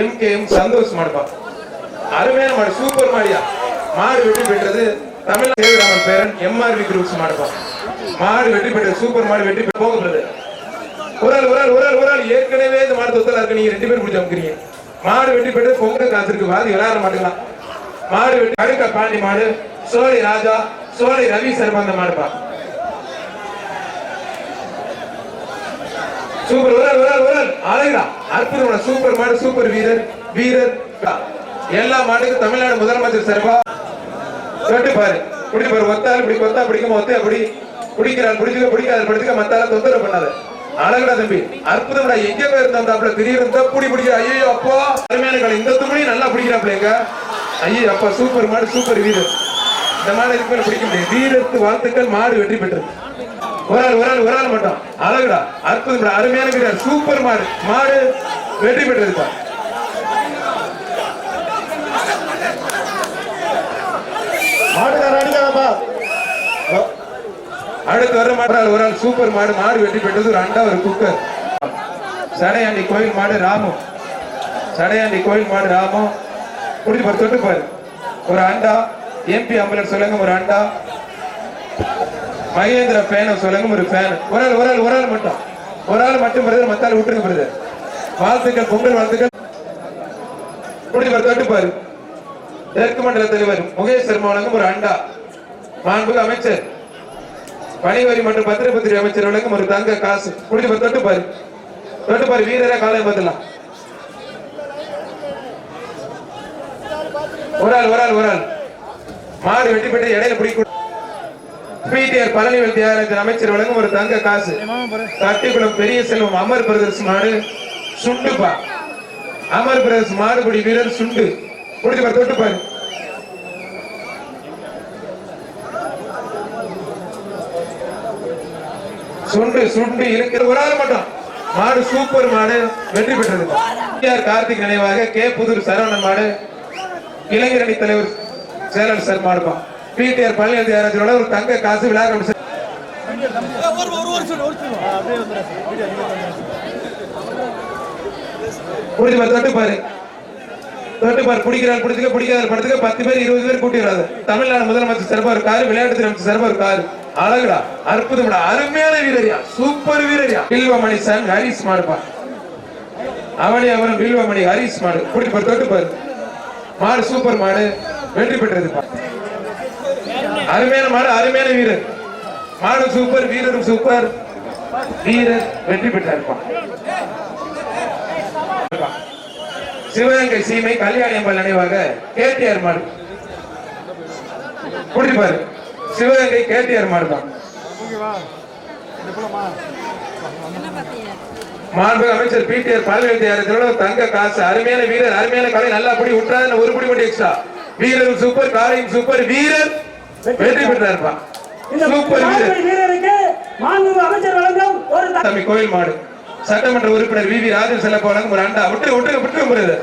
M K M Santhosh மாடுப்பா. அருமையான மாடு சூப்பர் மாடியா. மாடு வெற்றி பெற்றது தமிழ் சேதுராமன் பேரன் எம்ஆர்வி குரூப்ஸ் மாடுப்பா. மாடு வெற்றி பெற்றது சூப்பர் மாடு வெற்றி பெற்று போகிறது ஒரு ஆள் ஒரு ஆள் ஒரு ஆள் ஒரு ஆள் ஏற்கனவே இந்த மாடு தொத்தலா இருக்கு. நீங்க ரெண்டு பேரும் பிடிச்சி அமுக்கிறீங்க மாடு வெட்டி பெற்று பொங்கல் காசு இருக்கு வாதி விளையாட மாட்டேங்களா. மாடு வெட்டி அடுக்க பாண்டி மாடு சோழி ராஜா சோழி ரவி சர்மா அந்த மாடுப்பா. சூப்பர் ஒரு ஆள் ஒரு ஆள் ஒரு ஆள் அற்புதமான சூப்பர் மாடு சூப்பர் வீரர் வீரர். எல்லா மாடுக்கும் தமிழ்நாடு முதலமைச்சர் சார்பா. கேட்டு பாரு. குடி பாரு. ஒத்தால் இப்படி கொத்தா பிடிக்கும் ஒத்தே பிடி. பிடிக்கிறாள் பிடிச்சுக்க பிடிக்காத பிடிச்சுக்க மத்தால தொந்தரவு பண்ணாத. அழகடா தம்பி. அற்புதம்டா. எங்க போய் அப்படி திடீர்னு புடி பிடிக்கிற ஐயோ அப்பா. அருமையான காலம் இந்த துணியும் நல்லா பிடிக்கிறாப்லங்க ஐயோ அப்பா. சூப்பர் மாடு சூப்பர் வீரர். இந்த மாடு இதுக்கு மேல பிடிக்க முடியாது. வீரத்து வாழ்த்துக்கள். மாடு வெற்றி பெற்றது. ஒரு ஆள் ஒரு ஆள் ஒரு ஆள் மட்டும். அழகுடா. அற்புதம் அருமையான வீரர். சூப்பர் மாடு. மாடு வெற்றி பெற்றதுப்பா மாட்டுக்கார அடிக்காதப்பா. அடுத்து வர மாட்டால் ஒரு ஆள் சூப்பர் மாடு. மாடு வெட்டி பெற்றது ஒரு அண்டா ஒரு குக்கர் சடையாண்டி கோயில் மாடு ராமு. சடையாண்டி கோயில் மாடு ராமு. குடிச்சு பாரு தொட்டு பாரு ஒரு அண்டா. எம்பி அம்புலன்ஸ் சொல்லுங்க ஒரு அண்டா. மகேந்திர ஃபேன் சொல்லுங்க ஒரு ஃபேன் ஒரு ஆள் ஒரு ஆள் ஒரு ஆள் மட்டும். ஒரு ஆள் மட்டும் பிரதர் மத்தாள் விட்டுருங்க பிரதர் வாழ்த்துக்கள் பொங்கல் வாழ்த்துக்கள். குடி ஒரு தொட்டு பாரு. தெற்கு மண்டல தலைவர் முகேஷ் சர்மா வழங்கும் ஒரு அண்டா. மாண்புக அமைச்சர். பணிவரி மற்றும் பத்திரப்பத்திரி அமைச்சர் வழங்கும் ஒரு தங்க காசு. குடிச்சு ஒரு தொட்டு பாரு. தொட்டு பாரு வீரரா காலை பார்த்துலாம் ஒரு ஆள் ஒரு ஆள் ஒரு ஆள். மாடு வெட்டி பெற்று இடையில பிடிக்கும் பிடிஆர் பழனிவேல் தியாகராஜன் அமைச்சர் வழங்கும் ஒரு தங்க காசு. கட்டிக்குளம் பெரிய செல்வம் அமர் பிரதர்ஸ் மாடு சுண்டுப்பா. அமர் பிரதர்ஸ் மாடுபடி வீரர் சுண்டு. குடிச்சு பாரு தொட்டு பாரு. சுண்டு சுண்டு இருக்கிற ஒரு ஆள் மட்டும். மாடு சூப்பர் மாடு வெற்றி பெற்றது. டிஆர் கார்த்திக் நினைவாக கே புதூர் சரவணன் மாடு. இளைஞரணி தலைவர் சேரல் சார் மாடுப்பான் பிடிஆர் பழனி தியாகராஜனோட ஒரு தங்க காசு விழா புரிஞ்சு பாரு தொட்டு பாரு. தொட்டு பாரு பிடிக்கிறார் பிடிச்சுக்க பிடிக்காத படத்துக்கு பத்து பேர் இருபது பேர் கூட்டி வராது தமிழ்நாடு முதலமைச்சர் சிறப்பா ஒரு காரு விளையாட்டு அமைச்சர் சிறப்பா ஒரு அழகுடா அற்புதம்டா அருமையான வீரரியா சூப்பர் வீரரியா. வில்வமணி சன் ஹரிஸ் மாடுப்பா அவனே அவரும் வில்வமணி ஹரிஸ் மாடு பிடி தொட்டு பாரு. மாடு சூப்பர் மாடு. வெற்றி பெற்றதுப்பா அருமையான மாடு அருமையான வீரர். மாடு சூப்பர் வீரரும் சூப்பர் வீரர் வெற்றி பெற்றார் சிவகங்கை சீமை கல்யாணி நினைவாக கேடிஆர் மாடு. குடிப்பாரு சிவகங்கை கேடிஆர் மாடு தான். மாண்பு அமைச்சர் பிடிஆர் பல்வேறு தங்க காசு. அருமையான வீரர் அருமையான கலை நல்லா படி உற்றாத ஒரு படி மட்டும் எக்ஸ்ட்ரா வீரர் சூப்பர் காலையும் சூப்பர் வீரர் வெற்றி தம்பி கோயில் மாடு. சட்டமன்ற உறுப்பினர் வி வி ராஜன் செல்லப்ப வழங்கும் ஒரு அண்டா. விட்டு விட்டுருங்க விட்டுருங்க போறது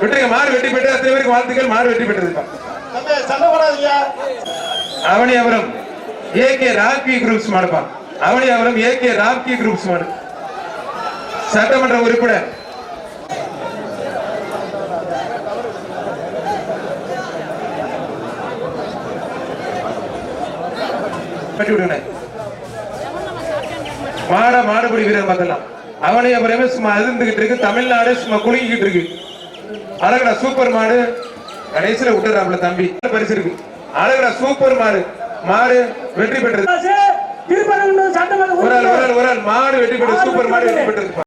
விட்டுருங்க மாடு வெட்டி பெற்று அத்தனை பேருக்கு வாழ்த்துக்கள். மாடு வெட்டி போடாதீங்க Avaniyapuram A K Rocky groups மாடுப்பா. Avaniyapuram A K Rocky groups மாடு. சட்டமன்ற உறுப்பினர் கட்டி விடுங்க மாட மாடுபிடி வீரர் பார்த்தலாம். அவனியாபுரமே சும்மா அதிர்ந்துகிட்டு இருக்கு. தமிழ்நாடு சும்மா குலுங்கிக்கிட்டு இருக்கு. அழகடா சூப்பர் மாடு. கடைசியில விட்டுறாப்ல தம்பி. பரிசு இருக்கு. அழகடா சூப்பர் மாடு. மாடு வெற்றி பெற்றது. ஒரு ஆள் ஒரு ஆள் ஒரு ஆள். மாடு வெற்றி பெற்றது. சூப்பர் மாடு வெற்றி பெற்றது.